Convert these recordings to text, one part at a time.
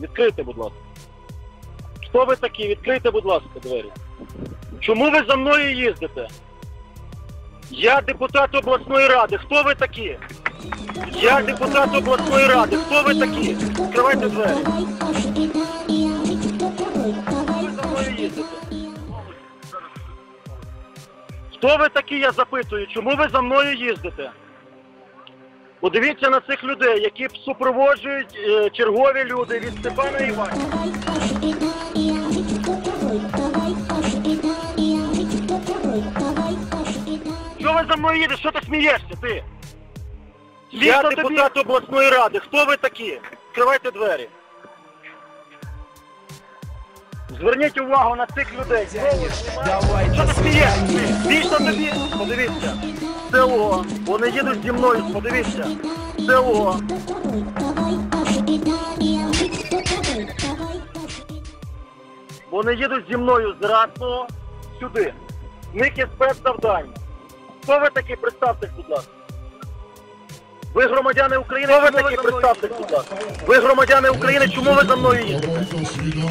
Відкрийте, будь ласка. Хто ви такі? Відкрийте, будь ласка, двері. Чому ви за мною їздите? Я депутат обласної ради. Хто ви такі? Я депутат обласної ради. Хто ви такі? Відкривайте двері. Чому ви за мною їздите? Хто ви такі, я запитую? Чому ви за мною їздите? Подивіться на цих людей, які супроводжують е, чергові люди від Степана Іванівна. Що ви за мною їде? Що ти смієшся, ти? Я депутат обласної ради. Хто ви такі? Відкривайте двері. Зверніть увагу на цих людей. Що смієшся? свидания. Вічно тобі? Подивіться. СО. Вони їдуть зі мною, подивіться. СО. Вони їдуть зі мною з сюди. В них є спецзавдання. Хто ви такі? Представтесь, будь ласка. Ви громадяни України, Хто ви такі? Представтесь, будь ласка. Ви громадяни України, чому ви за мною їздите?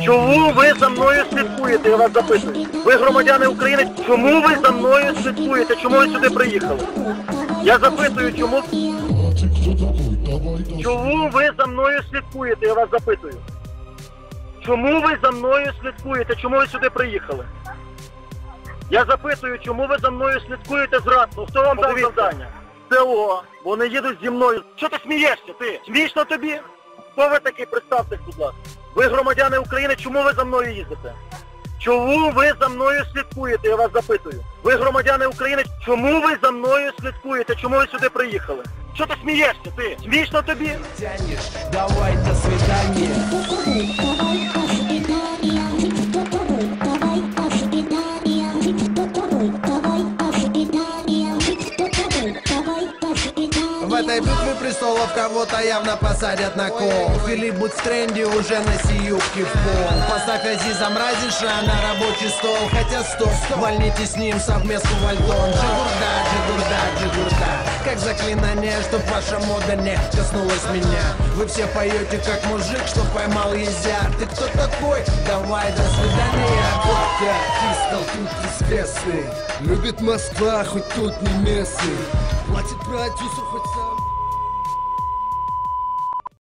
Чому ви за мною слідкуєте? Я вас запитую. Ви громадяни України, чому ви за мною слідкуєте? Чому ви сюди приїхали? Я запитую, чому Чому ви за мною слідкуєте? Я вас запитую. Чому ви за мною слідкуєте? Чому ви сюди приїхали? Я запитую, чому ви за мною слідкуєте зрадно? Хто вам дав завдання? СО. Вони їдуть зі мною. Що ти смієшся? Ти? Смішно тобі? Хто ви такий? Представтесь, будь ласка. Ви громадяни України, чому ви за мною їздите? Чому ви за мною слідкуєте? Я вас запитую. Ви громадяни України, чому ви за мною слідкуєте? Чому ви сюди приїхали? Що ти смієшся? Ти? Смішно тобі? Давай до свидания. Этой битве престолов кого-то явно посадят на кол. Филипп будет в тренде уже носи юбки в пол. Поставь Азиза Мразиша на рабочий стол. Хотя стоп, вольните с ним совместку вальтон. Джигурда, джигурда, джигурда Как заклинание, чтоб ваша мода не коснулась меня. Вы все поете как мужик, что поймал езя Ты кто такой? Давай, до свидания. Водка, Кристалл, тут известный Любит Москва, хоть тут не местный Платит продюсер, хоть сам